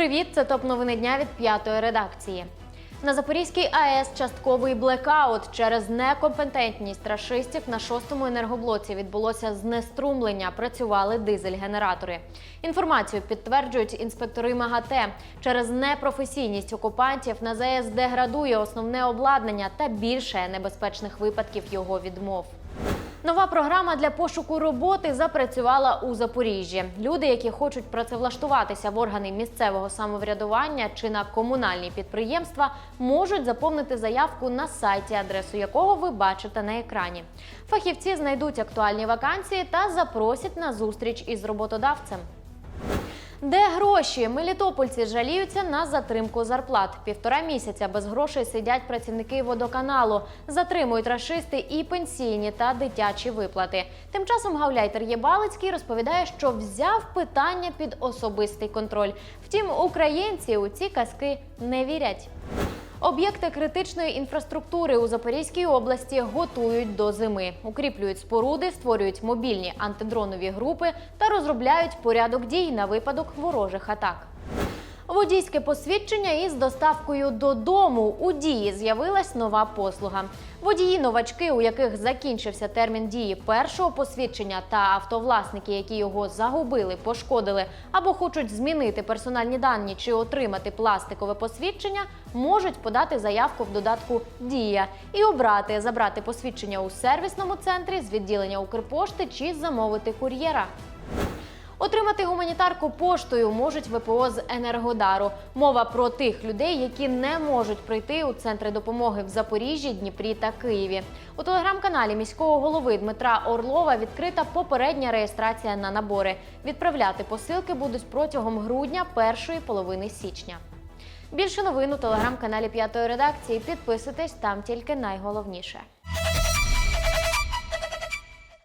Привіт, це топ новини дня від п'ятої редакції. На Запорізькій АЕС частковий блекаут через некомпетентність рашистів на шостому енергоблоці відбулося знеструмлення. Працювали дизель-генератори. Інформацію підтверджують інспектори МАГАТЕ. Через непрофесійність окупантів на ЗАЕС деградує основне обладнання та більше небезпечних випадків його відмов. Нова програма для пошуку роботи запрацювала у Запоріжжі. Люди, які хочуть працевлаштуватися в органи місцевого самоврядування чи на комунальні підприємства, можуть заповнити заявку на сайті, адресу якого ви бачите на екрані. Фахівці знайдуть актуальні вакансії та запросять на зустріч із роботодавцем. Де гроші? Мелітопольці жаліються на затримку зарплат. Півтора місяця без грошей сидять працівники водоканалу. Затримують рашисти і пенсійні та дитячі виплати. Тим часом гауляйтер Єбалицький розповідає, що взяв питання під особистий контроль. Втім, українці у ці казки не вірять. Об'єкти критичної інфраструктури у Запорізькій області готують до зими, укріплюють споруди, створюють мобільні антидронові групи та розробляють порядок дій на випадок ворожих атак. Водійське посвідчення із доставкою додому у дії з'явилась нова послуга. Водії новачки, у яких закінчився термін дії першого посвідчення, та автовласники, які його загубили, пошкодили або хочуть змінити персональні дані чи отримати пластикове посвідчення, можуть подати заявку в додатку Дія і обрати забрати посвідчення у сервісному центрі з відділення Укрпошти чи замовити кур'єра. Отримати гуманітарку поштою можуть ВПО з Енергодару. Мова про тих людей, які не можуть прийти у центри допомоги в Запоріжжі, Дніпрі та Києві. У телеграм-каналі міського голови Дмитра Орлова відкрита попередня реєстрація на набори. Відправляти посилки будуть протягом грудня першої половини січня. Більше новин у телеграм-каналі П'ятої редакції. Підписуйтесь там тільки найголовніше.